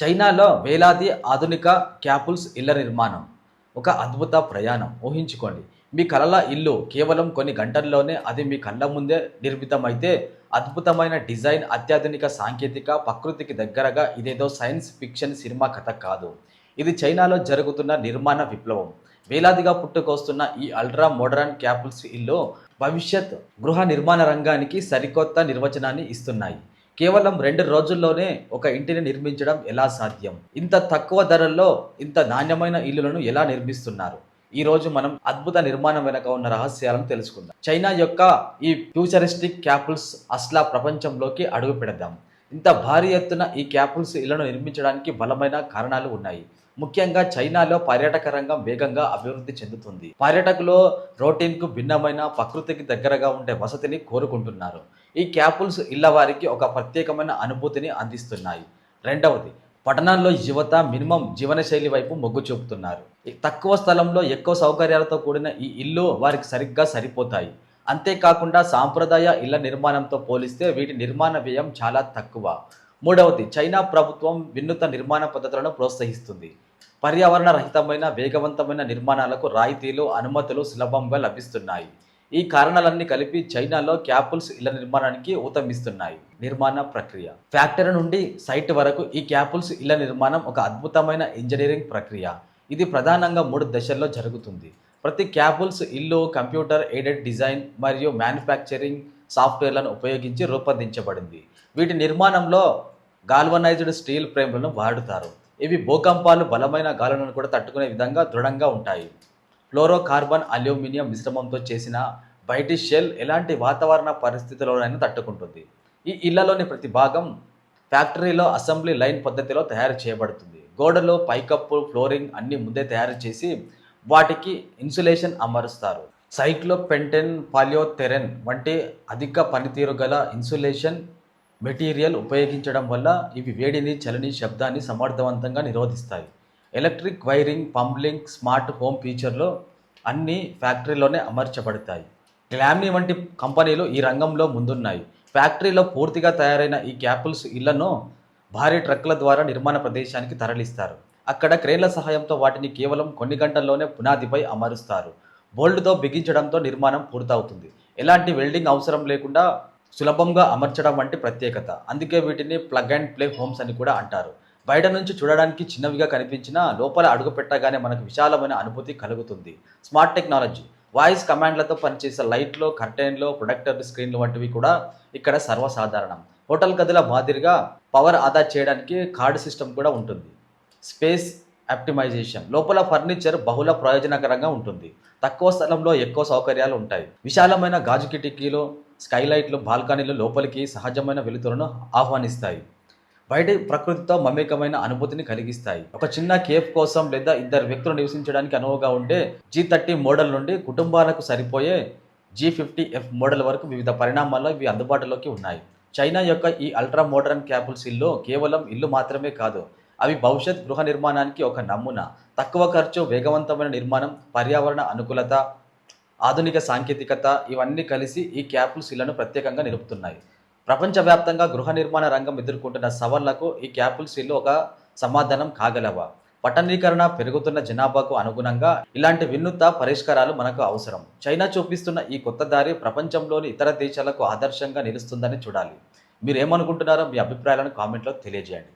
చైనాలో వేలాది ఆధునిక క్యాపుల్స్ ఇళ్ళ నిర్మాణం. ఒక అద్భుత ప్రయాణం. ఊహించుకోండి. మీ కలల ఇల్లు కేవలం కొన్ని గంటల్లోనే అది మీ కళ్ళ ముందే నిర్మితమైతే అద్భుతమైన డిజైన్ అత్యాధునిక సాంకేతిక ప్రకృతికి దగ్గరగా ఇదేదో సైన్స్ ఫిక్షన్ సినిమా కథ కాదు. ఇది చైనాలో జరుగుతున్న నిర్మాణ విప్లవం. వేలాదిగా పుట్టుకొస్తున్న ఈ అల్ట్రా మోడర్న్ క్యాపుల్స్ ఇల్లు భవిష్యత్ గృహ నిర్మాణ రంగానికి సరికొత్త నిర్వచనాన్ని ఇస్తున్నాయి. కేవలం రెండు రోజుల్లోనే ఒక ఇంటిని నిర్మించడం ఎలా సాధ్యం? ఇంత తక్కువ ధరల్లో ఇంత నాణ్యమైన ఇల్లులను ఎలా నిర్మిస్తున్నారు? ఈ రోజు మనం అద్భుత నిర్మాణం వెనక ఉన్న రహస్యాలను తెలుసుకుందాం. చైనా యొక్క ఈ ఫ్యూచరిస్టిక్ క్యాపుల్స్ అస్లా ప్రపంచంలోకి అడుగు పెడదాం. ఇంత భారీ ఎత్తున ఈ క్యాపుల్స్ ఇళ్ళను నిర్మించడానికి బలమైన కారణాలు ఉన్నాయి. ముఖ్యంగా చైనాలో పర్యాటక రంగం వేగంగా అభివృద్ధి చెందుతుంది. పర్యాటకులు రొటీన్కు భిన్నమైన ప్రకృతికి దగ్గరగా ఉండే వసతిని కోరుకుంటున్నారు. ఈ క్యాపుల్స్ ఇళ్ళ వారికి ఒక ప్రత్యేకమైన అనుభూతిని అందిస్తున్నాయి. రెండవది పట్టణాల్లో యువత మినిమం జీవనశైలి వైపు మొగ్గు చూపుతున్నారు. తక్కువ స్థలంలో ఎక్కువ సౌకర్యాలతో కూడిన ఈ ఇల్లు వారికి సరిగ్గా సరిపోతాయి. అంతేకాకుండా సాంప్రదాయ ఇళ్ళ నిర్మాణంతో పోలిస్తే వీటి నిర్మాణ వ్యయం చాలా తక్కువ. మూడవది చైనా ప్రభుత్వం వినూత్న నిర్మాణ పద్ధతులను ప్రోత్సహిస్తుంది. పర్యావరణ రహితమైన వేగవంతమైన నిర్మాణాలకు రాయితీలు అనుమతులు సులభంగా లభిస్తున్నాయి. ఈ కారణాలన్నీ కలిపి చైనాలో క్యాపుల్స్ ఇళ్ళ నిర్మాణానికి ఊతమిస్తున్నాయి. నిర్మాణ ప్రక్రియ. ఫ్యాక్టరీ నుండి సైట్ వరకు ఈ క్యాపుల్స్ ఇళ్ళ నిర్మాణం ఒక అద్భుతమైన ఇంజనీరింగ్ ప్రక్రియ. ఇది ప్రధానంగా మూడు దశల్లో జరుగుతుంది. ప్రతి క్యాపుల్స్ ఇల్లు కంప్యూటర్ ఎయిడెడ్ డిజైన్ మరియు మ్యానుఫ్యాక్చరింగ్ సాఫ్ట్వేర్లను ఉపయోగించి రూపొందించబడింది. వీటి నిర్మాణంలో గాల్వనైజ్డ్ స్టీల్ ఫ్రేమ్లను వాడుతారు. ఇవి భూకంపాలు బలమైన గాలులను కూడా తట్టుకునే విధంగా దృఢంగా ఉంటాయి. ఫ్లోరోకార్బన్ అల్యూమినియం మిశ్రమంతో చేసిన బయటి షెల్ ఎలాంటి వాతావరణ పరిస్థితుల్లోనైనా తట్టుకుంటుంది. ఈ ఇళ్ళలోని ప్రతి భాగం ఫ్యాక్టరీలో అసెంబ్లీ లైన్ పద్ధతిలో తయారు చేయబడుతుంది. గోడలు పైకప్పు ఫ్లోరింగ్ అన్ని ముందే తయారు చేసి వాటికి ఇన్సులేషన్ అమరుస్తారు. సైక్లో పెంటెన్ పాలియోథెరెన్ వంటి అధిక పనితీరు గల ఇన్సులేషన్ మెటీరియల్ ఉపయోగించడం వల్ల ఇవి వేడిని చలిని శబ్దాన్ని సమర్థవంతంగా నిరోధిస్తాయి. Electric wiring plumbing smart home ఫీచర్లు అన్ని ఫ్యాక్టరీలోనే అమర్చబడతాయి. గ్లామ్ని వంటి కంపెనీలు ఈ రంగంలో ముందున్నాయి. ఫ్యాక్టరీలో పూర్తిగా తయారైన ఈ క్యాపుల్స్ ఇళ్ళను భారీ ట్రక్కుల ద్వారా నిర్మాణ ప్రదేశానికి తరలిస్తారు. అక్కడ క్రేన్ల సహాయంతో వాటిని కేవలం కొన్ని గంటల్లోనే పునాదిపై అమరుస్తారు. బోల్డ్తో బిగించడంతో నిర్మాణం పూర్తవుతుంది. ఎలాంటి వెల్డింగ్ అవసరం లేకుండా సులభంగా అమర్చడం వంటి ప్రత్యేకత. అందుకే వీటిని ప్లగ్ అండ్ ప్లే హోమ్స్ అని కూడా అంటారు. బయట నుంచి చూడడానికి చిన్నవిగా కనిపించినా లోపల అడుగు పెట్టగానే మనకు విశాలమైన అనుభూతి కలుగుతుంది. Smart technology. వాయిస్ కమాండ్లతో పనిచేసే లైట్లు కర్టెన్లు ప్రొడక్టర్ స్క్రీన్లు వంటివి కూడా ఇక్కడ సర్వసాధారణం. హోటల్ గదుల మాదిరిగా పవర్ ఆదా చేయడానికి కార్డు సిస్టమ్ కూడా ఉంటుంది. Space optimisation. లోపల ఫర్నిచర్ బహుళ ప్రయోజనకరంగా ఉంటుంది. తక్కువ స్థలంలో ఎక్కువ సౌకర్యాలు ఉంటాయి. విశాలమైన గాజు కిటికీలు స్కైలైట్లు బాల్కనీలు లోపలికి సహజమైన వెలుతురును ఆహ్వానిస్తాయి. బయట ప్రకృతితో మమేకమైన అనుభూతిని కలిగిస్తాయి. ఒక చిన్న కేఫ్ కోసం లేదా ఇద్దరు వ్యక్తులు నివసించడానికి అనువుగా ఉండే జీ థర్టీ మోడల్ నుండి కుటుంబాలకు సరిపోయే జీ ఫిఫ్టీ ఎఫ్ మోడల్ వరకు వివిధ పరిణామాల్లో ఇవి అందుబాటులోకి ఉన్నాయి. చైనా యొక్క ఈ అల్ట్రా మోడర్న్ క్యాపుల్స్ ఇల్లు కేవలం ఇల్లు మాత్రమే కాదు అవి భవిష్యత్ గృహ నిర్మాణానికి ఒక నమూనా. తక్కువ ఖర్చు వేగవంతమైన నిర్మాణం పర్యావరణ అనుకూలత ఆధునిక సాంకేతికత ఇవన్నీ కలిసి ఈ క్యాపుల్ ఇళ్ళను ప్రత్యేకంగా నిలుపుతున్నాయి. ప్రపంచవ్యాప్తంగా గృహ నిర్మాణ రంగం ఎదుర్కొంటున్న సవాళ్ళకు ఈ క్యాపుల్ ఇల్లు ఒక సమాధానం కాగలవా? పట్టణీకరణ పెరుగుతున్న జనాభాకు అనుగుణంగా ఇలాంటి వినూత్న పరిష్కారాలు మనకు అవసరం. చైనా చూపిస్తున్న ఈ కొత్త దారి ప్రపంచంలోని ఇతర దేశాలకు ఆదర్శంగా నిలుస్తుందని చూడాలి. మీరు ఏమనుకుంటున్నారో మీ అభిప్రాయాలను కామెంట్లో తెలియజేయండి.